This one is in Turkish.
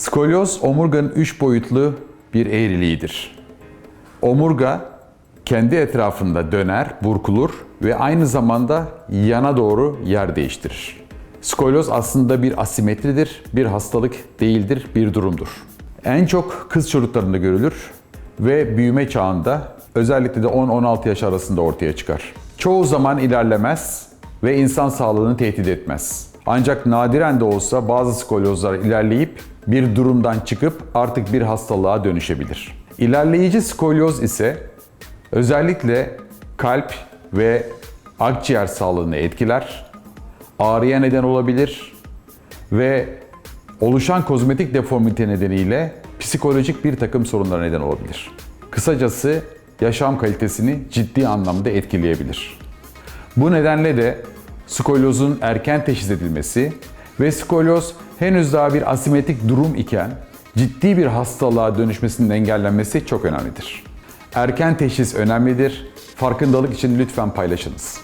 Skolyoz omurganın üç boyutlu bir eğriliğidir. Omurga kendi etrafında döner, burkulur ve aynı zamanda yana doğru yer değiştirir. Skolyoz aslında bir asimetridir, bir hastalık değildir, bir durumdur. En çok kız çocuklarında görülür ve büyüme çağında özellikle de 10-16 yaş arasında ortaya çıkar. Çoğu zaman ilerlemez ve insan sağlığını tehdit etmez. Ancak nadiren de olsa bazı skolyozlar ilerleyip bir durumdan çıkıp artık bir hastalığa dönüşebilir. İlerleyici skolyoz ise özellikle kalp ve akciğer sağlığını etkiler, ağrıya neden olabilir ve oluşan kozmetik deformite nedeniyle psikolojik bir takım sorunlara neden olabilir. Kısacası yaşam kalitesini ciddi anlamda etkileyebilir. Bu nedenle de skolyozun erken teşhis edilmesi ve skolyoz henüz daha bir asimetrik durum iken ciddi bir hastalığa dönüşmesinin engellenmesi çok önemlidir. Erken teşhis önemlidir. Farkındalık için lütfen paylaşınız.